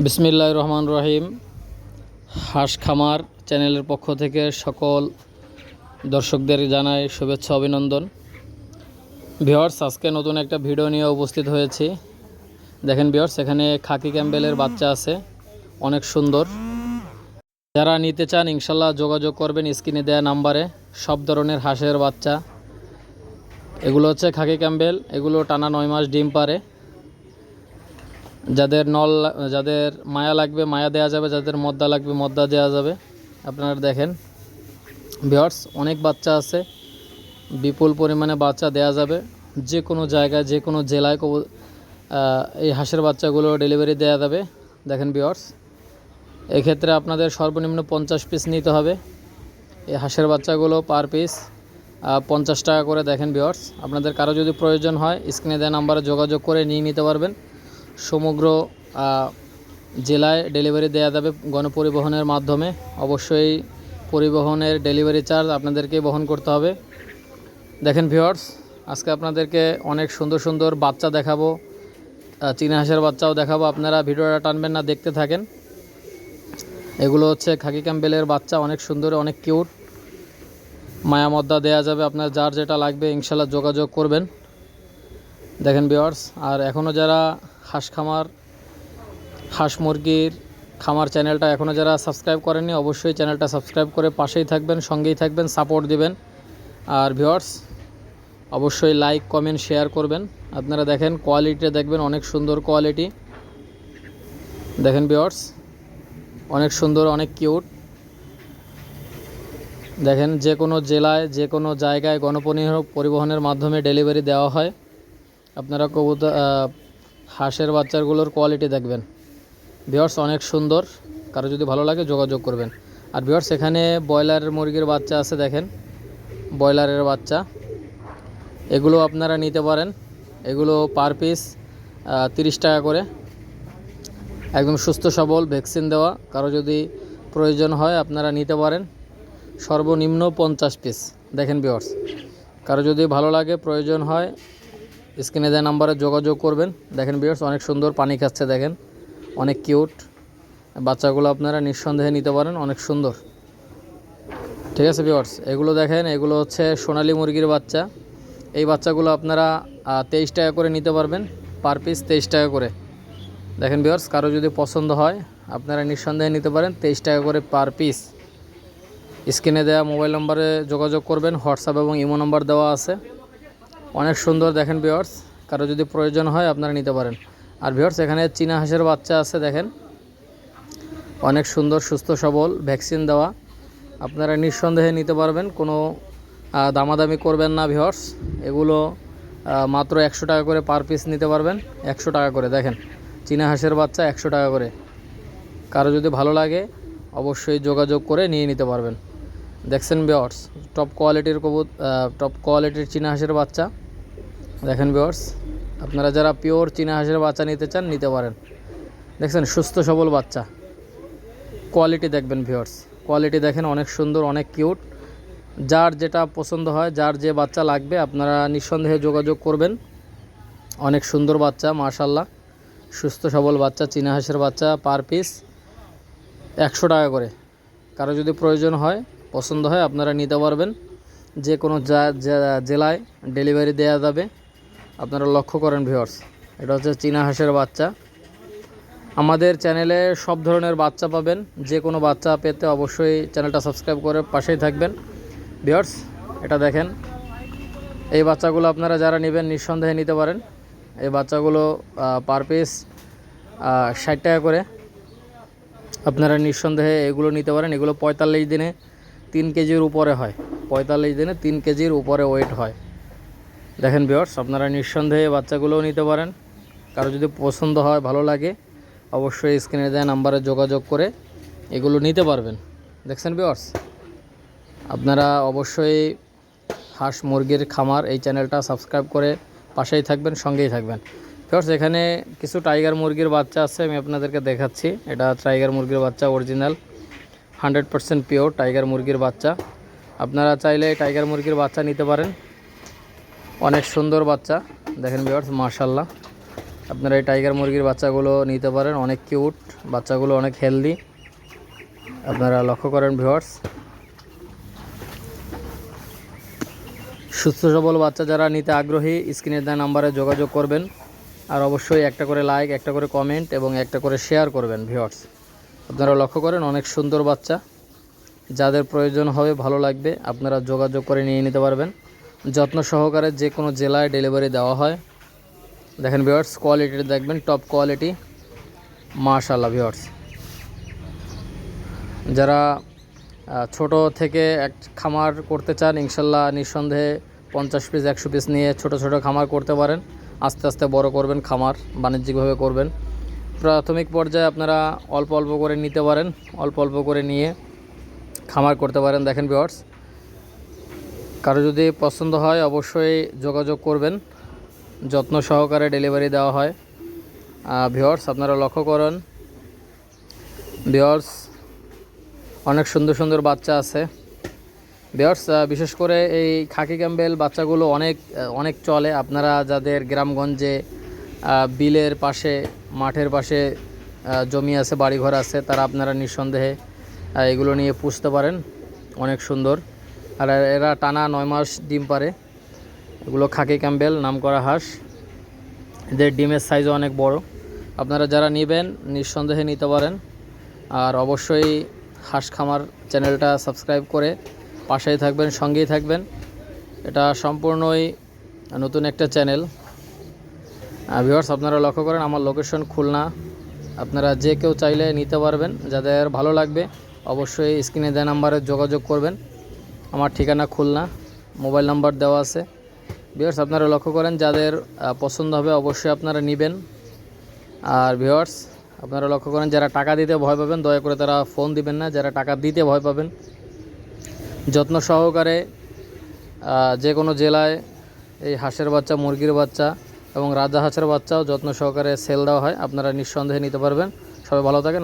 বিসমিল্লাহ রহমান রহিম হাঁস খামার চ্যানেলের পক্ষ থেকে সকল দর্শকদের জানাই শুভেচ্ছা, অভিনন্দন। ভিওর্স আজকে নতুন একটা ভিডিও নিয়ে উপস্থিত হয়েছি। দেখেন ভিওর্স এখানে খাকি ক্যাম্বেলের বাচ্চা আছে। অনেক সুন্দর। যারা নিতে চান, ইনশাল্লাহ যোগাযোগ করবেন স্ক্রিনে দেওয়া নাম্বারে। সব ধরনের হাঁসের বাচ্চা। এগুলো হচ্ছে খাকি ক্যাম্বেল। এগুলো টানা নয় মাস ডিম পারে যাদের নল, যাদের মায়া লাগবে, মায়া দেওয়া যাবে, যাদের মদ্দা লাগবে, মদ্দা দেওয়া যাবে। আপনারা দেখেন ভিওর্স অনেক বাচ্চা আছে, বিপুল পরিমাণে বাচ্চা দেওয়া যাবে। যে কোনো জায়গায়, যে কোনো জেলায় এই হাঁসের বাচ্চাগুলো ডেলিভারি দেওয়া যাবে। দেখেন ভিওর্স এক্ষেত্রে আপনাদের সর্বনিম্ন পঞ্চাশ পিস নিতে হবে। এই হাঁসের বাচ্চাগুলো পার পিস পঞ্চাশ টাকা করে। দেখেন ভিওর্স আপনাদের কারও যদি প্রয়োজন হয় স্ক্রিনে দেওয়া নাম্বারে যোগাযোগ করে নিয়ে নিতে পারবেন। সমগ্র জেলায় ডেলিভারি দেওয়া যাবে গণপরিবহনের মাধ্যমে। অবশ্যই পরিবহনের ডেলিভারি চার্জ আপনাদেরকে বহন করতে হবে। দেখেন ভিওর্স আজকে আপনাদেরকে অনেক সুন্দর সুন্দর বাচ্চা দেখাবো চীনা হাঁসের বাচ্চাও দেখাবো। আপনারা ভিডিওটা টানবেন না, দেখতে থাকেন। এগুলো হচ্ছে খাকি ক্যাম্বেলের বাচ্চা, অনেক সুন্দর, অনেক কিউট মায়া মদ্দা দেওয়া যাবে আপনার, যার যেটা লাগবে ইনশাল্লাহ যোগাযোগ করবেন। দেখেন বিয়ার্স আর এখনও যারা হাঁস খামার, হাঁস মুরগির খামার চ্যানেলটা এখনও যারা সাবস্ক্রাইব করেননি, অবশ্যই চ্যানেলটা সাবস্ক্রাইব করে পাশেই থাকবেন, সঙ্গেই থাকবেন সাপোর্ট দিবেন। আর ভিওয়ার্স অবশ্যই লাইক কমেন্ট শেয়ার করবেন। আপনারা দেখেন কোয়ালিটি দেখবেন, অনেক সুন্দর কোয়ালিটি দেখেন ভিওয়ার্স অনেক সুন্দর, অনেক কিউট দেখেন যে কোনো জেলায় যে কোনো জায়গায় গণপরিবহন পরিবহনের মাধ্যমে ডেলিভারি দেওয়া হয়। আপনারা কবুতর হাঁসের বাচ্চাগুলোর কোয়ালিটি দেখবেন। ভিওর্স অনেক সুন্দর। কারও যদি ভালো লাগে যোগাযোগ করবেন। আর ভিওর্স এখানে ব্রয়লার মুরগির বাচ্চা আছে দেখেন। ব্রয়লারের বাচ্চা। এগুলো আপনারা নিতে পারেন। এগুলো পার পিস তিরিশ টাকা করে। একদম সুস্থ সবল ভ্যাকসিন দেওয়া। কারও যদি প্রয়োজন হয়, আপনারা নিতে পারেন। সর্বনিম্ন পঞ্চাশ পিস দেখেন বিয়ার্স কারও যদি ভালো লাগে, প্রয়োজন হয় স্ক্রিনে দেওয়া নাম্বারে যোগাযোগ করবেন। দেখেন বিয়ার্স অনেক সুন্দর পানি খাচ্ছে দেখেন। অনেক কিউট বাচ্চাগুলো আপনারা নিঃসন্দেহে নিতে পারেন, অনেক সুন্দর। ঠিক আছে বিয়ার্স এগুলো দেখেন, এগুলো হচ্ছে সোনালী মুরগির বাচ্চা। এই বাচ্চাগুলো আপনারা তেইশ টাকা করে নিতে পারবেন পার পিস তেইশ টাকা করে। দেখেন বিয়ার্স কারও যদি পছন্দ হয়, আপনারা নিঃসন্দেহে নিতে পারেন, তেইশ টাকা করে পার পিস স্ক্রিনে দেওয়া মোবাইল নম্বরে যোগাযোগ করবেন, হোয়াটসঅ্যাপ এবং ইমো নম্বর দেওয়া আছে। অনেক সুন্দর দেখেন ভিওর্স কারও যদি প্রয়োজন হয় আপনারা নিতে পারেন। আর ভিওর্স এখানে চীনা হাঁসের বাচ্চা আছে দেখেন। অনেক সুন্দর, সুস্থ, সবল ভ্যাকসিন দেওয়া। আপনারা নিঃসন্দেহে নিতে পারবেন। কোনো দামাদামি করবেন না ভিওর্স এগুলো মাত্র একশো টাকা করে পার পিস নিতে পারবেন। একশো টাকা করে, দেখেন। চীনা হাঁসের বাচ্চা একশো টাকা করে। কারও যদি ভালো লাগে, অবশ্যই যোগাযোগ করে নিয়ে নিতে পারবেন। দেখছেন বিয়ার্স টপ কোয়ালিটির কবুত টপ কোয়ালিটির চীনা হাঁসের বাচ্চা। দেখেন বিয়ার্স আপনারা যারা পিওর চীনা হাঁসের বাচ্চা নিতে চান, নিতে পারেন। দেখছেন, সুস্থ সবল বাচ্চা। কোয়ালিটি দেখবেন ভিওর্স কোয়ালিটি দেখেন, অনেক সুন্দর, অনেক কিউট যার যেটা পছন্দ হয়, যার যে বাচ্চা লাগবে, আপনারা নিঃসন্দেহে যোগাযোগ করবেন। অনেক সুন্দর বাচ্চা মার্শাল্লাহ সুস্থ সবল বাচ্চা, চীনা হাঁসের বাচ্চা পার পিস একশো টাকা করে। কারও যদি প্রয়োজন হয়, পছন্দ হয়, আপনারা নিতে পারবেন। যে কোনো জেলায় ডেলিভারি দেওয়া যাবে। আপনারা লক্ষ্য করেন ভিওর্স এটা হচ্ছে চীনা হাঁসের বাচ্চা। আমাদের চ্যানেলে সব ধরনের বাচ্চা পাবেন, যে কোনো বাচ্চা পেতে অবশ্যই চ্যানেলটা সাবস্ক্রাইব করে পাশেই থাকবেন। ভিওর্স এটা দেখেন, এই বাচ্চাগুলো আপনারা যারা নেবেন নিঃসন্দেহে নিতে পারেন। এই বাচ্চাগুলো পার পিস ষাট টাকা করে। আপনারা নিঃসন্দেহে এগুলো নিতে পারেন, এগুলো পঁয়তাল্লিশ দিনে তিন কেজির উপরে হয়। পঁয়তাল্লিশ দিনে তিন কেজির উপরে ওয়েট হয়। দেখেন বিয়ার্স আপনারা নিঃসন্দেহে বাচ্চাগুলোও নিতে পারেন। কারও যদি পছন্দ হয়, ভালো লাগে, অবশ্যই স্ক্রিনে দেওয়া নাম্বারে যোগাযোগ করে এগুলো নিতে পারবেন। দেখছেন বিয়ার্স আপনারা অবশ্যই হাঁস মুরগির খামার এই চ্যানেলটা সাবস্ক্রাইব করে পাশেই থাকবেন, সঙ্গেই থাকবেন। বিকজ এখানে কিছু টাইগার মুরগির বাচ্চা আছে, আমি আপনাদেরকে দেখাচ্ছি। এটা টাইগার মুরগির বাচ্চা original hundred percent pure tiger মুরগির বাচ্চা। আপনারা চাইলে টাইগার মুরগির বাচ্চা নিতে পারেন। অনেক সুন্দর বাচ্চা। দেখেন বিয়ার্স মার্শাল্লাহ আপনারা এই টাইগার মুরগির বাচ্চাগুলো নিতে পারেন, অনেক কিউট বাচ্চাগুলো অনেক হেলদি আপনারা লক্ষ্য করেন ভিওয়ার্স সুস্থ সবল বাচ্চা যারা নিতে আগ্রহী স্ক্রিনের দেওয়া নাম্বারে যোগাযোগ করবেন। আর অবশ্যই একটা করে লাইক একটা করে কমেন্ট এবং একটা করে শেয়ার করবেন ভিওয়ার্স আপনারা লক্ষ্য করেন, অনেক সুন্দর বাচ্চা। যাদের প্রয়োজন হবে, ভালো লাগবে, আপনারা যোগাযোগ করে নিয়ে নিতে পারবেন। যত্ন সহকারে যে কোনো জেলায় ডেলিভারি দেওয়া হয়। দেখেন ভিউয়ার্স কোয়ালিটি দেখবেন টপ কোয়ালিটি মাশাল্লাহ ভিউয়ার্স যারা ছোট থেকে এক খামার করতে চান ইনশাল্লাহ নিঃসন্দেহে পঞ্চাশ পিস একশো পিস নিয়ে ছোট ছোট খামার করতে পারেন। আস্তে আস্তে বড় করবেন, খামার বাণিজ্যিকভাবে করবেন। প্রাথমিক পর্যায়ে আপনারা অল্প অল্প করে নিতে পারেন। অল্প অল্প করে নিয়ে খামার করতে পারেন। দেখেন ভিওয়ার্স কারও যদি পছন্দ হয়, অবশ্যই যোগাযোগ করবেন। যত্ন সহকারে ডেলিভারি দেওয়া হয়। ভিওয়ার্স আপনারা লক্ষ্য করুন। ভিওয়ার্স অনেক সুন্দর সুন্দর বাচ্চা আছে। ভিওয়ার্স বিশেষ করে এই খাকি ক্যাম্বেল বাচ্চাগুলো অনেক অনেক চলে। আপনারা যাদের গ্রামগঞ্জে বিলের পাশে, মাঠের পাশে জমি আছে, বাড়িঘর আছে, তারা আপনারা নিঃসন্দেহে এগুলো নিয়ে পুষতে পারেন। অনেক সুন্দর। আর এরা টানা নয় মাস ডিম পারে। এগুলো খাকি ক্যাম্বেল নাম করা হাঁস। এদের ডিমের সাইজও অনেক বড়। আপনারা যারা নেবেন, নিঃসন্দেহে নিতে পারেন। আর অবশ্যই হাঁস খামার চ্যানেলটা সাবস্ক্রাইব করে পাশেই থাকবেন, সঙ্গেই থাকবেন। এটা সম্পূর্ণই নতুন একটা চ্যানেল। ভিউয়ার্স আপনারা লক্ষ্য করেন, আমার লোকেশন খুলনা। আপনারা যে কেউ চাইলে নিতে পারবেন। যাদের ভালো লাগবে, অবশ্যই স্ক্রিনে দেওয়া নাম্বারে যোগাযোগ করবেন। আমার ঠিকানা খুলনা, মোবাইল নাম্বার দেওয়া আছে। ভিউয়ার্স আপনারা লক্ষ্য করেন, যাদের পছন্দ হবে অবশ্যই আপনারা নেবেন। আর ভিউয়ার্স আপনারা লক্ষ্য করেন, যারা টাকা দিতে ভয় পাবেন, দয়া করে তারা ফোন দিবেন না। যারা টাকা দিতে ভয় পাবেন, যত্ন সহকারে যে কোনো জেলায় এই হাঁসের বাচ্চা, মুরগির বাচ্চা এবং রাজা হাঁসের বাচ্চাও যত্ন সহকারে সেল দেওয়া হয়। আপনারা নিঃসন্দেহে নিতে পারবেন। সবাই ভালো থাকেন